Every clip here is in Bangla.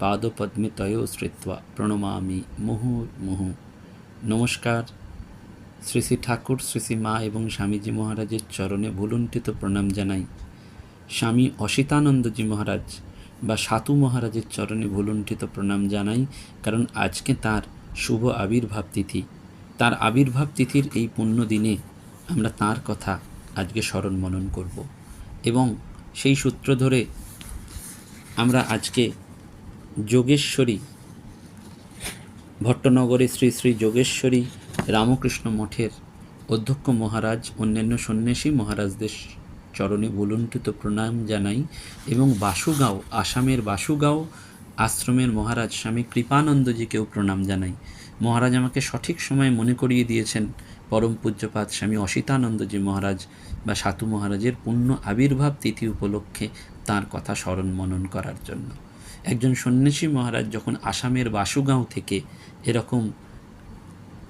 পাদপদ্মে তয় শ্রিত্বা প্রণমামি মুহুর্মুহু নমস্কার শ্রী শ্রী ঠাকুর শ্রী শ্রী মা এবং স্বামীজি মহারাজের চরণে ভুলুণ্ঠিত প্রণাম জানাই। স্বামী অসিতানন্দজি মহারাজ বা সাতু মহারাজের চরণে ভুলুণ্ঠিত প্রণাম জানাই, কারণ আজকে তার শুভ আবির্ভাব তিথি। তার আবির্ভাব তিথির এই পুণ্য দিনে আমরা তার কথা আজকে স্মরণ মনন করব। এবং সেই সূত্র ধরে আমরা আজকে যোগেশ্বরী। ভট্টনগরে শ্রী শ্রী যোগেশ্বরী রামকৃষ্ণ মঠের অধ্যক্ষ মহারাজ, অন্যান্য সন্ন্যাসী মহারাজদের চরণে ভুলুণ্ঠিত প্রণাম জানাই এবং বাসুগাঁও, আসামের বাসুগাঁও আশ্রমের মহারাজ স্বামী কৃপানন্দজিকেও প্রণাম জানাই। মহারাজ আমাকে সঠিক সময়ে মনে করিয়ে দিয়েছেন, পরম পূজ্যপাত স্বামী অসিতানন্দজি মহারাজ বা সাতু মহারাজের পূর্ণ আবির্ভাব তিথি উপলক্ষে তার কথা স্মরণ মনন করার জন্য। একজন সন্ন্যাসী মহারাজ যখন আসামের বাসুগাঁও থেকে এরকম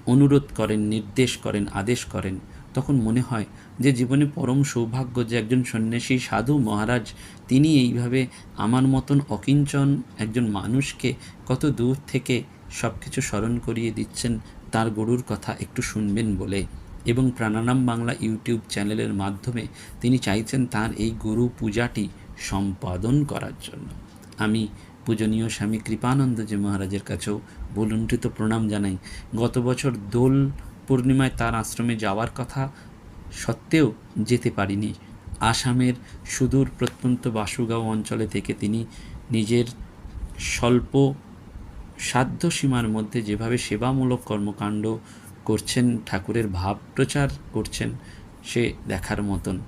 অনুরোধ করেন, নির্দেশ করেন, আদেশ করেন, তখন মনে হয় যে জীবনে পরম সৌভাগ্য যে একজন সন্ন্যাসী সাধু মহারাজ, তিনি এইভাবে আমার মতন অকিঞ্চন একজন মানুষকে কত দূর থেকে সব কিছু স্মরণ করিয়ে দিচ্ছেন, তার গরুর কথা একটু শুনবেন বলে। এবং প্রাণানাম বাংলা ইউটিউব চ্যানেলের মাধ্যমে তিনি চাইছেন তার এই গরু পূজাটি সম্পাদন করার জন্য। আমি পূজনীয় স্বামী কৃপানন্দজি মহারাজের কাছেও বলুণ্ঠিত প্রণাম জানাই। গত বছর দোল পূর্ণিমায় তার আশ্রমে যাওয়ার কথা সত্ত্বেও যেতে পারিনি। আসামের সুদূর প্রত্যন্ত বাসুগাঁও অঞ্চলে থেকে তিনি নিজের স্বল্প সাধ্য সীমার মধ্যে যেভাবে সেবামূলক কর্মকাণ্ড করছেন, ঠাকুরের ভাব প্রচার করছেন, সে দেখার মতন।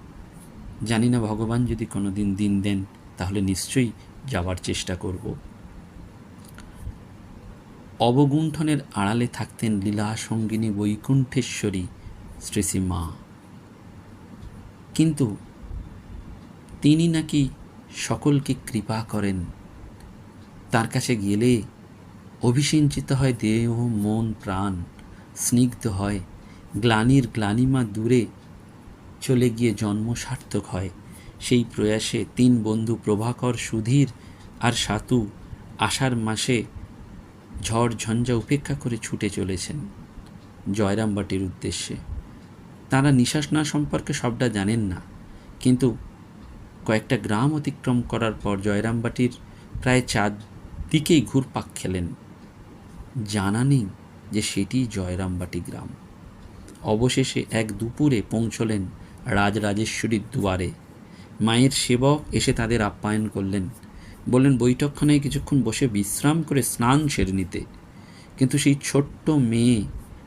জানি না, ভগবান যদি কোনো দিন দিন দেন, তাহলে নিশ্চয়ই যাওয়ার চেষ্টা করব। অবগুণ্ঠনের আড়ালে থাকতেন লীলা সঙ্গিনী বৈকুণ্ঠেশ্বরী শ্রী শ্রী মা। কিন্তু তিনি নাকি সকলকে কৃপা করেন। তার কাছে গেলে অভিসিঞ্চিত হয় দেহ, মন, প্রাণ, স্নিগ্ধ হয়, গ্লানির গ্লানিমা দূরে চলে গিয়ে জন্ম সার্থক হয়। সেই প্রয়াসে তিন বন্ধু প্রভাকর, সুধীর আর সাতু আষাঢ় মাসে ঝড় ঝঞ্ঝা উপেক্ষা করে ছুটে চলেছেন জয়রামবাটির উদ্দেশ্যে। তারা নিঃশ্বাসনা সম্পর্কে সবটা জানেন না, কিন্তু কয়েকটা গ্রাম অতিক্রম করার পর জয়রামবাটির প্রায় চার দিকেই ঘুরপাক খেলেন। জানা নেই যে সেটি জয়রামবাটি গ্রাম। অবশেষে এক দুপুরে পৌঁছলেন রাজরাজেশ্বরীর দুয়ারে। মায়ের সেবক এসে তাদের আপ্যায়ন করলেন। বললেন, বৈঠকখানায় কিছুক্ষণ বসে বিশ্রাম করে স্নান সেরে নিতে। কিন্তু সেই ছোট্ট মেয়ে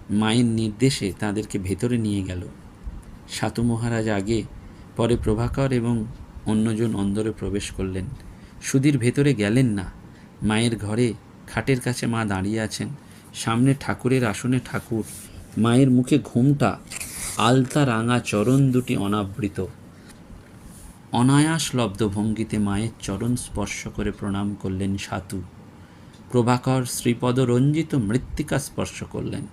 মায়ের নির্দেশে তাদেরকে ভেতরে নিয়ে গেল। সাতু মহারাজ আগে পরে প্রভাকর এবং অন্যজন অন্দরে প্রবেশ করলেন। সুধীর ভেতরে গেলেন না। মায়ের ঘরে খাটের কাছে মা দাঁড়িয়ে আছেন। সামনে ঠাকুরের আসনে ঠাকুর। মায়ের মুখে ঘুমটা, আলতা রাঙা চরণ দুটি অনাবৃত। অনায়াস লব্ধ ভঙ্গিতে মায়ের চরণ স্পর্শ করে প্রণাম করলেন সাতু। প্রভাকর শ্রীপদ রঞ্জিত মৃত্তিকা স্পর্শ করলেন।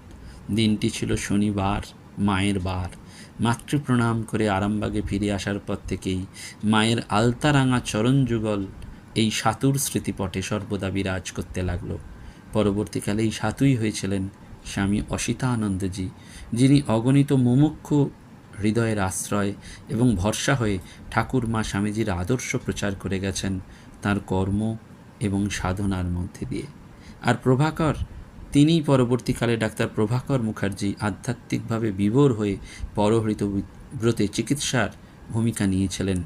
দিনটি ছিল শনিবার, মায়ের বার। মাতৃ প্রণাম করে আরামবাগে ফিরে আসার পর থেকেই মায়ের আলতারাঙা চরণ যুগল এই সাতুর স্মৃতিপটে সর্বদা বিরাজ করতে লাগল। পরবর্তীকালে এই সাতুই হয়েছিলেন স্বামী অসিতানন্দজি, যিনি অগণিত মুমুক্ষু হৃদয়ের আশ্রয় এবং ভরসা হয়ে ঠাকুর মা স্বামীজির আদর্শ প্রচার করে গেছেন তার কর্ম এবং সাধনার মধ্যে দিয়ে। আর প্রভাকর তিনি পরবর্তীকালে ডাক্তার প্রভাকর মুখার্জি আধ্যাত্মিকভাবে বিভোর হয়ে পরহৃত ব্রতে চিকিৎসার ভূমিকা নিয়েছিলেন।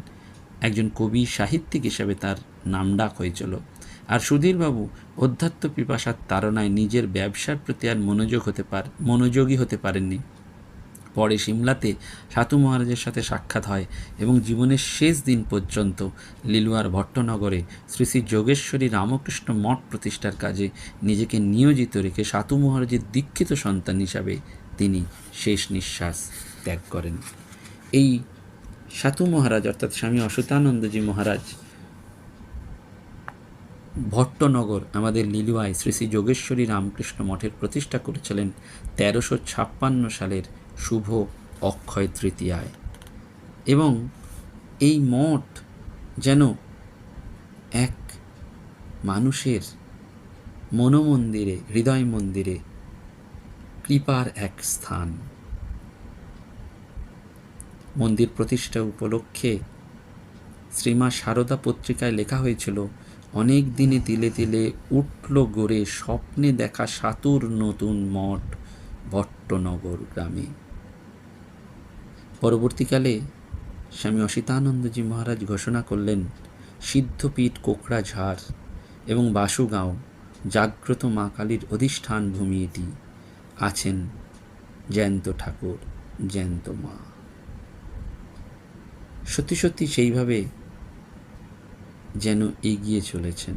একজন কবি সাহিত্যিক হিসেবে তার নাম ডাক হয়েছিল। আর সুধীরবাবু অধ্যাত্ম পিপাসার তাড়নায় নিজের ব্যবসার প্রতি আর মনোযোগ হতে পার মনোযোগী হতে পারেননি। পরে সিমলাতে সাতু মহারাজের সাথে সাক্ষাৎ হয় এবং জীবনের শেষ দিন পর্যন্ত লিলুয়ার ভট্টনগরে শ্রী শ্রী যোগেশ্বরী রামকৃষ্ণ মঠ প্রতিষ্ঠার কাজে নিজেকে নিয়োজিত রেখে সাতু মহারাজের দীক্ষিত সন্তান হিসাবে তিনি শেষ নিঃশ্বাস ত্যাগ করেন। এই সাতু মহারাজ অর্থাৎ স্বামী অসুতানন্দজি মহারাজ ভট্টনগর, আমাদের লিলুয়ায় শ্রী শ্রী যোগেশ্বরী রামকৃষ্ণ মঠের প্রতিষ্ঠা করেছিলেন তেরোশো ছাপ্পান্ন সালের শুভ অক্ষয় তৃতীয়ায়। এবং এই মঠ যেন এক মানুষের মনোমন্দিরে হৃদয় মন্দিরে কৃপার এক স্থান। মন্দির প্রতিষ্ঠা উপলক্ষে শ্রীমা সারদা পত্রিকায় লেখা হয়েছিল, অনেক দিনে তিলে তিলে উঠল গড়ে স্বপ্নে দেখা সাতুর নতুন মঠ ভট্টনগর গ্রামে। পরবর্তীকালে স্বামী অসিতানন্দজি মহারাজ ঘোষণা করলেন, সিদ্ধপীঠ কোকড়াঝাড় এবং বাসুগাঁও জাগ্রত মা কালীর অধিষ্ঠান ভূমি এটি। আছেন জ্যান্ত ঠাকুর, জ্যান্ত মা। সত্যি সত্যি সেইভাবে যেন এগিয়ে চলেছেন।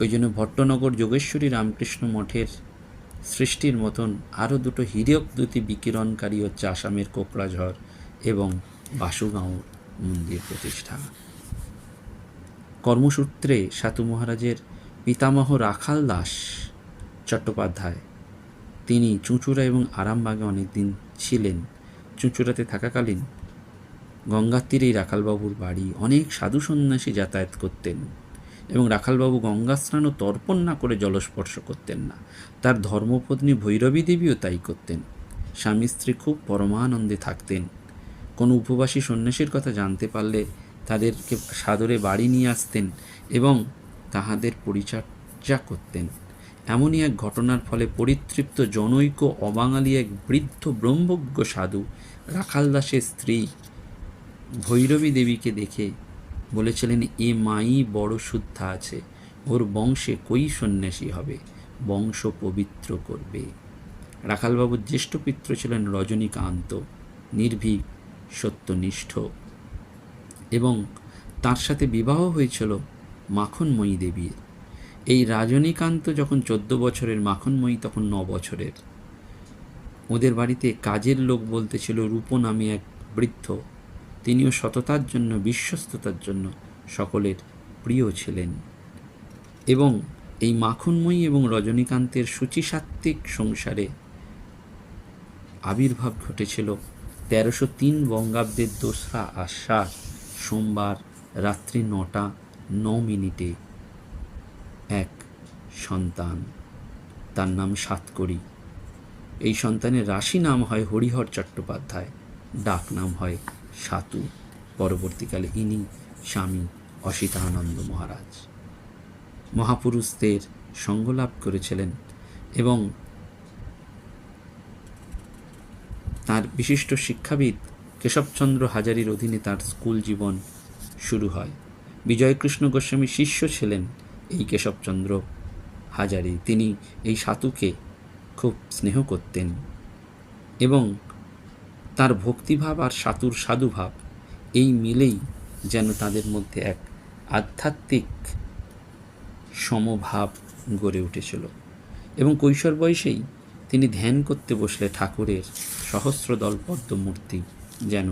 ওই জন্য ভট্টনগর যোগেশ্বরী রামকৃষ্ণ মঠের সৃষ্টির মতন আরও দুটো হীরক দ্যুতি বিকিরণকারী হচ্ছে আসামের কোকড়াঝড় এবং বাসুগাঁও মন্দির প্রতিষ্ঠা। কর্মসূত্রে সাতু মহারাজের পিতামহ রাখাল দাস চট্টোপাধ্যায়। তিনি চুঁচুড়া এবং আরামবাগে অনেকদিন ছিলেন। চুঁচুড়াতে থাকাকালীন গঙ্গার তীরেই রাখালবাবুর বাড়ি অনেক সাধু সন্ন্যাসী যাতায়াত করতেন। এবং রাখালবাবু গঙ্গা স্নান ও তর্পণ না করে জলস্পর্শ করতেন না। তার ধর্মপত্নী ভৈরবী দেবীও তাই করতেন। স্বামী স্ত্রী খুব পরমানন্দে থাকতেন। কোনো উপবাসী সন্ন্যাসীর কথা জানতে পারলে তাদেরকে সাদরে বাড়ি নিয়ে আসতেন এবং তাহাদের পরিচর্যা করতেন। এমনই এক ঘটনার ফলে পরিতৃপ্ত জনৈক অবাঙালি এক বৃদ্ধ ব্রহ্মজ্ঞ সাধু রাখাল দাসের স্ত্রী ভৈরবী দেবীকে দেখে বলেছিলেন, এ মাই বড় শুদ্ধা আছে, ওর বংশে কই সন্ন্যাসী হবে? বংশ পবিত্র করবে। রাখালবাবুর জ্যেষ্ঠ পিত্র ছিলেন রজনীকান্ত, নির্ভীক, সত্যনিষ্ঠ এবং তার সাথে বিবাহ হয়েছিল মাখনময়ী দেবীর। এই রাজনীকান্ত যখন চোদ্দ বছরের, মাখনময়ী তখন ন বছরের। ওদের বাড়িতে কাজের লোক বলতে ছিল রূপ নামে এক বৃদ্ধ। তিনিও সততার জন্য, বিশ্বস্ততার জন্য সকলের প্রিয় ছিলেন। এবং এই মাখনময়ী এবং রজনীকান্তের সূচিসাত্ত্বিক সংসারে আবির্ভাব ঘটেছিল তেরোশো তিন বঙ্গাব্দের দোসরা আশ্বাস সোমবার রাত্রি নটা, ন মিনিটে এক সন্তান, তার নাম সাতকড়ি। এই সন্তানের রাশি নাম হয় হরিহর চট্টোপাধ্যায়, ডাক নাম হয় সাতু, পরবর্তীকালে ইনি স্বামী অসিতানন্দ মহারাজ। মহাপুরুষদের সঙ্গলাভ করেছিলেন এবং তার বিশিষ্ট শিক্ষাবিদ কেশবচন্দ্র হাজারির অধীনে তার স্কুল জীবন শুরু হয়। বিজয়কৃষ্ণ গোস্বামী শিষ্য ছিলেন এই কেশবচন্দ্র হাজারি। তিনি এই সাতুকে খুব স্নেহ করতেন এবং তার ভক্তিভাব আর সাতুর সাধুভাব এই মিলেই যেন তাদের মধ্যে এক আধ্যাত্মিক সমভাব গড়ে উঠেছিল এবং কৈশোর বয়সেই তিনি ধ্যান করতে বসলে ঠাকুরের সহস্রদল পদ্মমূর্তি যেন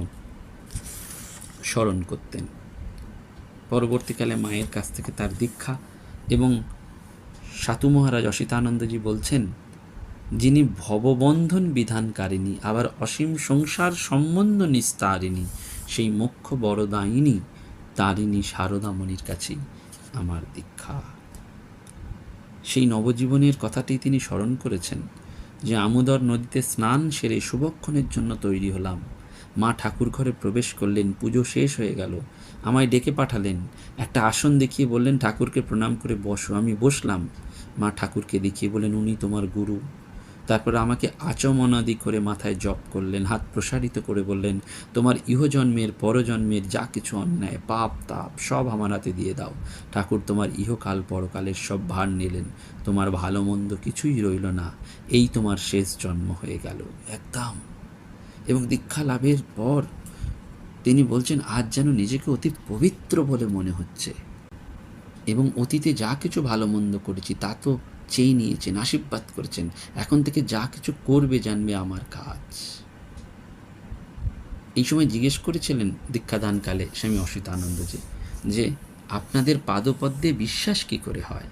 স্মরণ করতেন। পরবর্তীকালে মায়ের কাছ থেকে তার দীক্ষা এবং সাতু মহারাজ অসিতানন্দজি বলছেন যিনি ভববন্ধন বিধানকারিণী, আবার অসীম সংসার সম্বন্ধ নিস্তারিণী, সেই মুখ্য বড়দায়িনী তারিণী শারদামণির কাছেই আমার দীক্ষা। সেই নবজীবনের কথাটি তিনি স্মরণ করেছেন যে, আমোদর নদীতে স্নান সেরে শুভক্ষণের জন্য তৈরি হলাম। মা ঠাকুর ঘরে প্রবেশ করলেন, পুজো শেষ হয়ে গেল। আমায় ডেকে পাঠালেন। একটা আসন দেখিয়ে বললেন, ঠাকুরকে প্রণাম করে বসো, আমি বসলাম। মা ঠাকুরকে দেখিয়ে বললেন, উনি তোমার গুরু। তারপর আমাকে আচমনাদি করে মাথায় জপ করলেন, হাত প্রসারিত করে বললেন, তোমার ইহজন্মের পরজন্মের যা কিছু অন্যায়, পাপ, তাপ, সব আমার হাতে দিয়ে দাও। ঠাকুর, তোমার ইহকাল পরকালের সব ভার নিলেন, তোমার ভালো মন্দ কিছুই রইল না, এই তোমার শেষ জন্ম হয়ে গেল। একদম। এবং দীক্ষা লাভের পর তিনি বলছেন, আজ যেন নিজেকে অতি পবিত্র বলে মনে হচ্ছে। এবং অতীতে যা কিছু ভালো মন্দ করেছি, তা তো চেয়ে নিয়েছেন, আশীর্বাদ করেছেন। এখন থেকে যা কিছু করবে জানবে আমার কাজ। এই সময় জিজ্ঞেস করেছিলেন দীক্ষাদানকালে স্বামী অসিতানন্দজি যে, আপনাদের পাদপদ্মে বিশ্বাস কি করে হয়?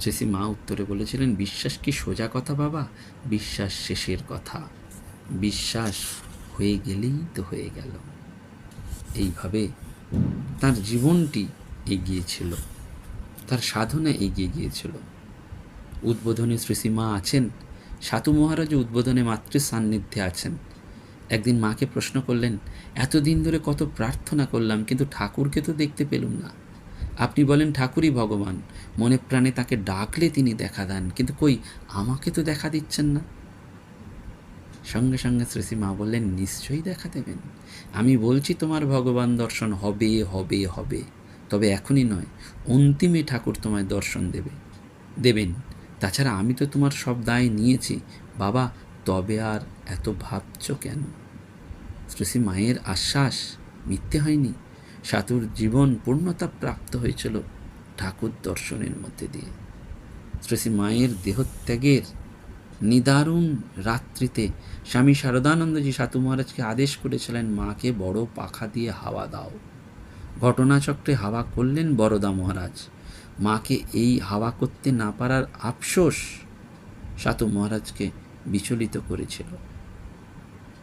শ্রী মা উত্তরে বলেছিলেন, বিশ্বাস কি সোজা কথা বাবা? বিশ্বাস শেষের কথা। বিশ্বাস হয়ে গেলেই তো হয়ে গেল। এইভাবে তার জীবনটি এগিয়েছিল তার সাধনা এগিয়ে গিয়েছিল। উদ্বোধনে শ্রীসীমা আছেন, সাতু মহারাজ উদ্বোধনে মাতৃ সান্নিধ্যে আছেন। একদিন মাকে প্রশ্ন করলেন, এতদিন ধরে কত প্রার্থনা করলাম, কিন্তু ঠাকুরকে তো দেখতে পেলুম না। আপনি বলেন, ঠাকুরই ভগবান। মনে প্রাণে তাকে ডাকলে তিনি দেখা দেন, কিন্তু কই আমাকে তো দেখা দিচ্ছেন না? সঙ্গে সঙ্গে শ্রীশ্রী মা বললেন, নিশ্চয়ই দেখা দেবেন। আমি বলছি, তোমার ভগবান দর্শন হবে হবে হবে। তবে এখনই নয়, অন্তিমে ঠাকুর তোমায় দর্শন দেবে, দেবেন। তাছাড়া আমি তো তোমার সব দায় নিয়েছি। বাবা, তবে আর এত ভাবছ কেন? শ্রীশ্রী মায়ের আশ্বাস মিথ্যে হয়নি। সাতুর জীবন পূর্ণতা প্রাপ্ত হয়েছিল ঠাকুর দর্শনের মধ্যে দিয়ে। শ্রীশ্রী মায়ের দেহত্যাগের নিদারুণ রাত্রিতে স্বামী শারদানন্দজি সাতু মহারাজকে আদেশ করেছিলেন, মাকে বড় পাখা দিয়ে হাওয়া দাও। ঘটনাচক্রে হাওয়া করলেন বরদা মহারাজ। মাকে এই হাওয়া করতে না পারার আফসোস সাতু মহারাজকে বিচলিত করেছিল।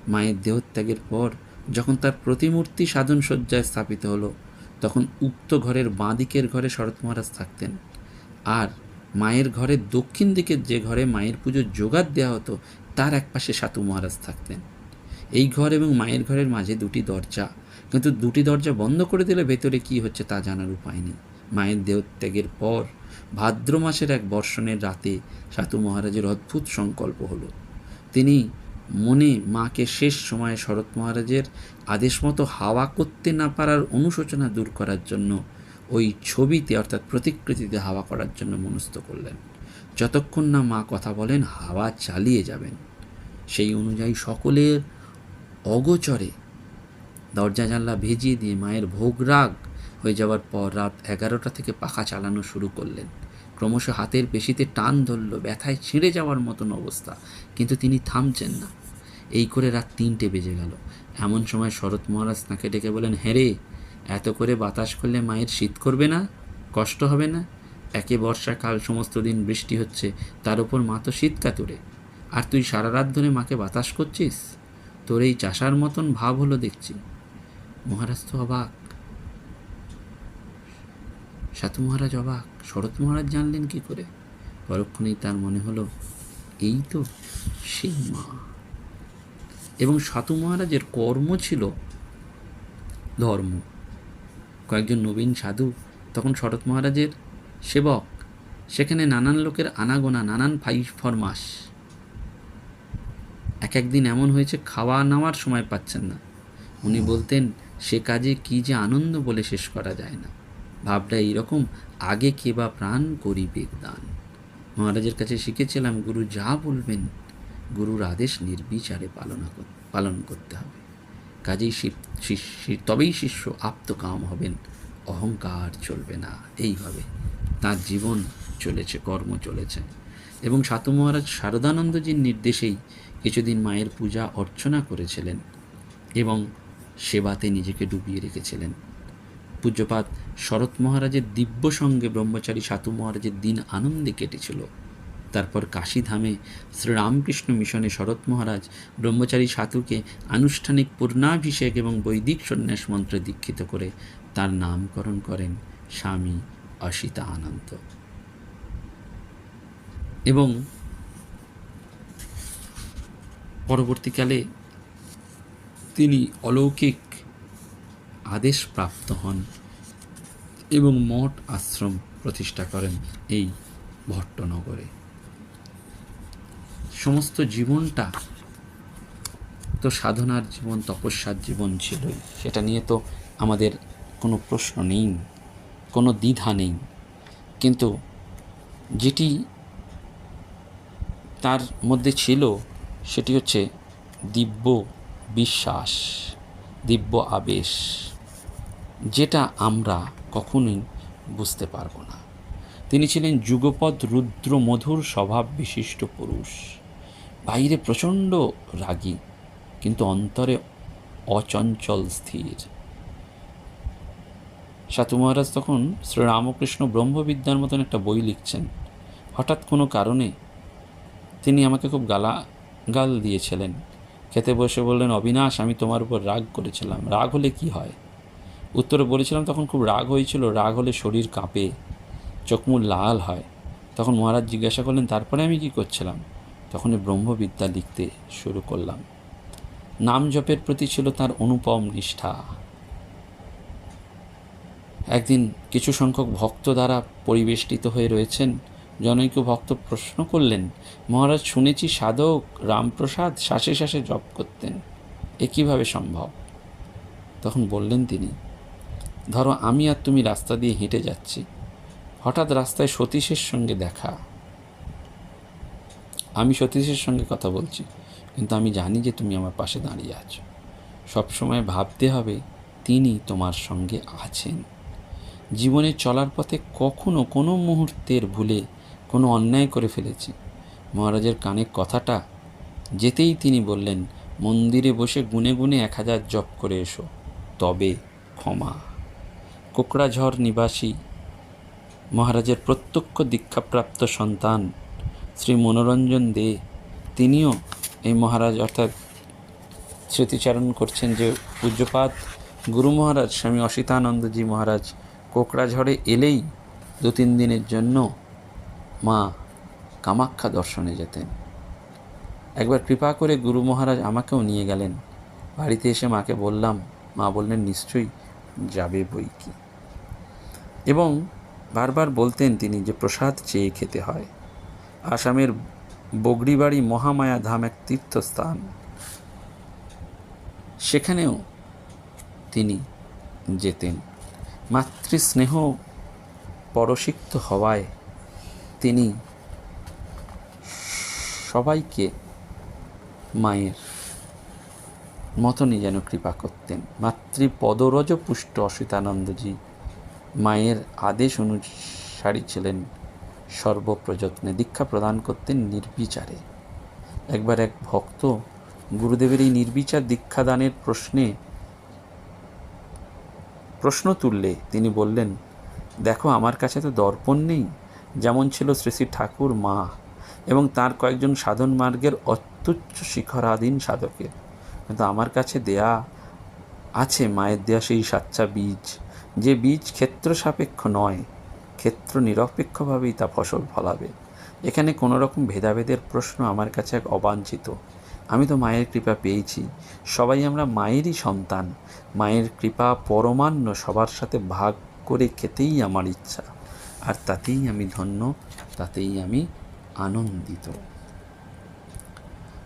মায়ের দেহত্যাগের পর যখন তার প্রতিমূর্তি সাধন সজ্জায় স্থাপিত হলো, তখন উক্ত ঘরের বাঁ দিকের ঘরে শরৎ মহারাজ থাকতেন। আর মায়ের ঘরের দক্ষিণ দিকের যে ঘরে মায়ের পুজোর জোগাড় দেওয়া হতো, তার একপাশে সাতু মহারাজ থাকতেন। এই ঘর এবং মায়ের ঘরের মাঝে দুটি দরজা, কিন্তু দুটি দরজা বন্ধ করে দিলে ভেতরে কি হচ্ছে তা জানার উপায় নেই। মায়ের দেহত্যাগের পর ভাদ্র মাসের এক বর্ষণের রাতে সাতু মহারাজের অদ্ভুত সংকল্প হলো। তিনি মনে মাকে শেষ সময়ে শরৎ মহারাজের আদেশ মতো হাওয়া করতে না পারার অনুশোচনা দূর করার জন্য ওই ছবিতে অর্থাৎ প্রতিকৃতিতে হাওয়া করার জন্য মনস্থ করলেন। যতক্ষণ না মা কথা বলেন, হাওয়া চালিয়ে যাবেন। সেই অনুযায়ী সকলের অগোচরে দরজা জানলা ভেজিয়ে দিয়ে মায়ের ভোগ রাগ হয়ে যাওয়ার পর রাত এগারোটা থেকে পাখা চালানো শুরু করলেন। ক্রমশ হাতের পেশিতে টান ধরল, ব্যথায় ছিঁড়ে যাওয়ার মতন অবস্থা, কিন্তু তিনি থামছেন না। এই করে রাত তিনটে বেজে গেল। এমন সময় শরৎ মহারাজ তাকে ডেকে বলেন হ্যাঁ এত করে বাতাস করলে মায়ের শীত করবে না? কষ্ট হবে না? একে বর্ষাকাল, সমস্ত দিন বৃষ্টি হচ্ছে, তার উপর মা তো শীত কাতুরে। আর তুই সারা রাত ধরে মাকে বাতাস করছিস? তোর এই চাষার মতন ভাব হলো দেখছি। মহারাজ তো অবাক। সাতু মহারাজ অবাক। শরৎ মহারাজ জানলেন কি করে? পরক্ষণেই তার মনে হলো, এই তো সেই মা। এবং সাতু মহারাজের কর্ম ছিল ধর্ম। কয়েকজন নবীন সাধু তখন শরৎ মহারাজের সেবক। সেখানে নানান লোকের আনাগোনা, নানান ফাই ফরমাস। এক একদিন এমন হয়েছে, খাওয়া নেওয়ার সময় পাচ্ছেন না। উনি বলতেন, সে কাজে কি যে আনন্দ বলে শেষ করা যায় না। ভাবটা এইরকম, আগে কে বা প্রাণ করিবে দান? মহারাজের কাছে শিখেছিলাম, গুরু যা বলবেন, গুরুর আদেশ নির্বিচারে পালন পালন করতে হবে। কাজেই তবেই শিষ্য আপ্তকাম হবেন, অহংকার চলবে না। এইভাবে তার জীবন চলেছে, কর্ম চলেছে। এবং সাতু মহারাজ শারদানন্দজির নির্দেশেই কিছুদিন মায়ের পূজা অর্চনা করেছিলেন এবং সেবাতে নিজেকে ডুবিয়ে রেখেছিলেন। পূজ্যপাত শরৎ মহারাজের দিব্য সঙ্গে ব্রহ্মচারী সাতু মহারাজের দিন আনন্দে কেটেছিল। তারপর কাশীধামে শ্রীরামকৃষ্ণ মিশনে শরৎ মহারাজ ব্রহ্মচারী সাতুকে আনুষ্ঠানিক পূর্ণাভিষেক এবং বৈদিক সন্ন্যাস মন্ত্রে দীক্ষিত করে তার নামকরণ করেন স্বামী অসিতা আনন্দ এবং পরবর্তীকালে তিনি অলৌকিক আদেশ প্রাপ্ত হন এবং মঠ আশ্রম প্রতিষ্ঠা করেন এই ভট্টনগরে। সমস্ত জীবনটা তো সাধনার জীবন, তপস্যার জীবন ছিলই। সেটা নিয়ে তো আমাদের কোনো প্রশ্ন নেই, কোনো দ্বিধা নেই। কিন্তু যেটি তার মধ্যে ছিল সেটি হচ্ছে দিব্য বিশ্বাস, দিব্য আবেশ। যেটা আমরা কখনোই বুঝতে পারব না। তিনি ছিলেন যুগপৎ রুদ্র মধুর স্বভাব বিশিষ্ট পুরুষ। বাইরে প্রচণ্ড রাগী, কিন্তু অন্তরে অচঞ্চল স্থির। সাতু মহারাজ তখন শ্রীরামকৃষ্ণ ব্রহ্মবিদ্যার মতন একটা বই লিখছেন। হঠাৎ কোনো কারণে তিনি আমাকে খুব গালা, গাল দিয়েছিলেন। খেতে বসে বললেন, অবিনাশ, আমি তোমার উপর রাগ করেছিলাম। রাগ হলে কি হয়? উত্তরে বলেছিলাম, তখন খুব রাগ হয়েছিল। রাগ হলে শরীর কাঁপে চোখমুখ লাল হয়। তখন মহারাজ জিজ্ঞাসা করলেন, তারপরে আমি কি করছিলাম? তখন ব্রহ্মবিদ্যা লিখতে শুরু করলাম। নাম জপের প্রতি ছিল তার অনুপম নিষ্ঠা। একদিন কিছু সংখ্যক ভক্ত দ্বারা পরিবেষ্টিত হয়ে রয়েছেন। জনৈক ভক্ত প্রশ্ন করলেন, মহারাজ, শুনেছি সাধক রামপ্রসাদ শ্বাসে শ্বাসে জপ করতেন। এ কীভাবে সম্ভব? তখন বললেন তিনি ধরো আমি আর তুমি রাস্তা দিয়ে হেঁটে যাচ্ছি। হঠাৎ রাস্তায় সতীশের সঙ্গে দেখা। আমি সতীশের সঙ্গে কথা বলছি, কিন্তু আমি জানি যে তুমি আমার পাশে দাঁড়িয়ে আছো। সবসময় ভাবতে হবে তিনি তোমার সঙ্গে আছেন। জীবনে চলার পথে কখনো কোনো মুহূর্তের ভুলে কোনো অন্যায় করে ফেলেছি। মহারাজের কানে কথাটা যেতেই তিনি বললেন, মন্দিরে বসে গুনে গুনে এক হাজার জপ করে এসো, তবে ক্ষমা। কোকড়াঝড় নিবাসী মহারাজের প্রত্যক্ষ দীক্ষাপ্রাপ্ত সন্তান শ্রী মনোরঞ্জন দে, তিনিও এই মহারাজ অর্থাৎ স্মৃতিচারণ করছেন যে পূজ্যপাত গুরু মহারাজ, স্বামী অসিতানন্দজি মহারাজ কোকড়াঝড়ে এলেই দু তিন দিনের জন্য মা কামাখ্যা দর্শনে যেতেন। একবার কৃপা করে গুরু মহারাজ আমাকেও নিয়ে গেলেন। বাড়িতে এসে মাকে বললাম, মা বললেন, নিশ্চয়ই যাবে বই কি? এবং বারবার বলতেন তিনি যে প্রসাদ চেয়ে খেতে হয়। আসামের বগড়িবাড়ি মহামায়া ধাম এক তীর্থস্থান। সেখানেও তিনি যেতেন। মাতৃস্নেহ পরসিক্ত হওয়ায় তিনি সবাইকে মায়ের মতনই যেন কৃপা করতেন। মাতৃপদরজ পুষ্ট অসিতানন্দজি মায়ের আদেশ অনুসারী ছিলেন সর্বপ্রযত্নে দীক্ষা প্রদান করতেন নির্বিচারে। একবার এক ভক্ত গুরুদেবের এই নির্বিচার দীক্ষাদানের প্রশ্নে প্রশ্ন তুললে তিনি বললেন, দেখো, আমার কাছে তো দর্পণ নেই, যেমন ছিল শ্রী শ্রী ঠাকুর মা এবং তার কয়েকজন সাধন মার্গের অত্যুচ্চ শিখরাধীন সাধকের। কিন্তু আমার কাছে দেয়া আছে, মায়ের দেয়া সেই সাচ্চা বীজ যে বীজ ক্ষেত্র সাপেক্ষ নয় ক্ষেত্র নিরপেক্ষভাবেই তা ফসল ফলাবে। এখানে কোনো রকম ভেদাভেদের প্রশ্ন আমার কাছে এক অবাঞ্ছিত। আমি তো মায়ের কৃপা পেয়েছি। সবাই আমরা মায়েরই সন্তান। মায়ের কৃপা পরমান্ন সবার সাথে ভাগ করে খেতেই আমার ইচ্ছা। আর তাতেই আমি ধন্য, তাতেই আমি আনন্দিত।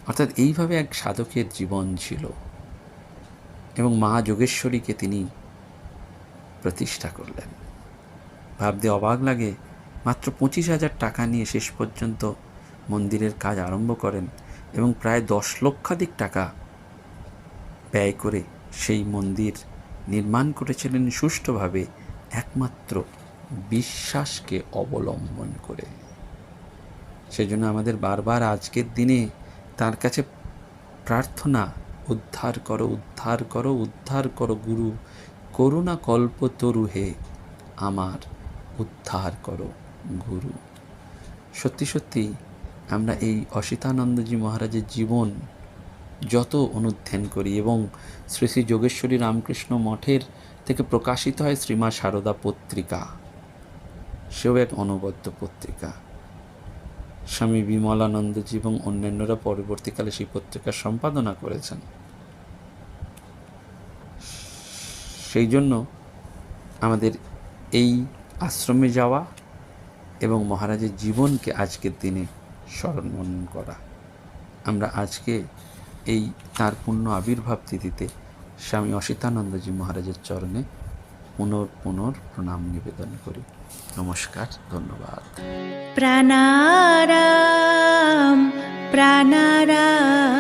অর্থাৎ এইভাবে এক সাধকের জীবন ছিল। এবং মা যোগেশ্বরীকে তিনি প্রতিষ্ঠা করলেন। ভাবতে অবাক লাগে, মাত্র পঁচিশ হাজার টাকা নিয়ে শেষ পর্যন্ত মন্দিরের কাজ আরম্ভ করেন এবং প্রায় দশ লক্ষাধিক টাকা ব্যয় করে সেই মন্দির নির্মাণ করেছিলেন সুষ্ঠুভাবে একমাত্র বিশ্বাসকে অবলম্বন করে। সেজন্য আমাদের বারবার আজকের দিনে তার কাছে প্রার্থনা, উদ্ধার করো উদ্ধার করো উদ্ধার করো, গুরু করুণা কল্প তরু হে, আমার উদ্ধার করো গুরু। সত্যি সত্যি, আমরা এই অসিতানন্দজি মহারাজের জীবন যত অনুধ্যান করি এবং শ্রী শ্রী যোগেশ্বরী রামকৃষ্ণ মঠের থেকে প্রকাশিত হয় শ্রীমা সারদা পত্রিকা। সেও এক অনবদ্য পত্রিকা। স্বামী বিমলানন্দজি এবং অন্যান্যরা পরবর্তীকালে সেই পত্রিকা সম্পাদনা করেছেন। সেই জন্য আমাদের এই আশ্রমে যাওয়া এবং মহারাজের জীবনকে আজকের দিনে স্মরণ করা। আমরা আজকে এই তার পূর্ণ আবির্ভাব তিথিতে স্বামী অসিতানন্দজি মহারাজের চরণে পুনর পুনর প্রণাম নিবেদন করি। নমস্কার, ধন্যবাদ। প্রাণারাম প্রাণারাম।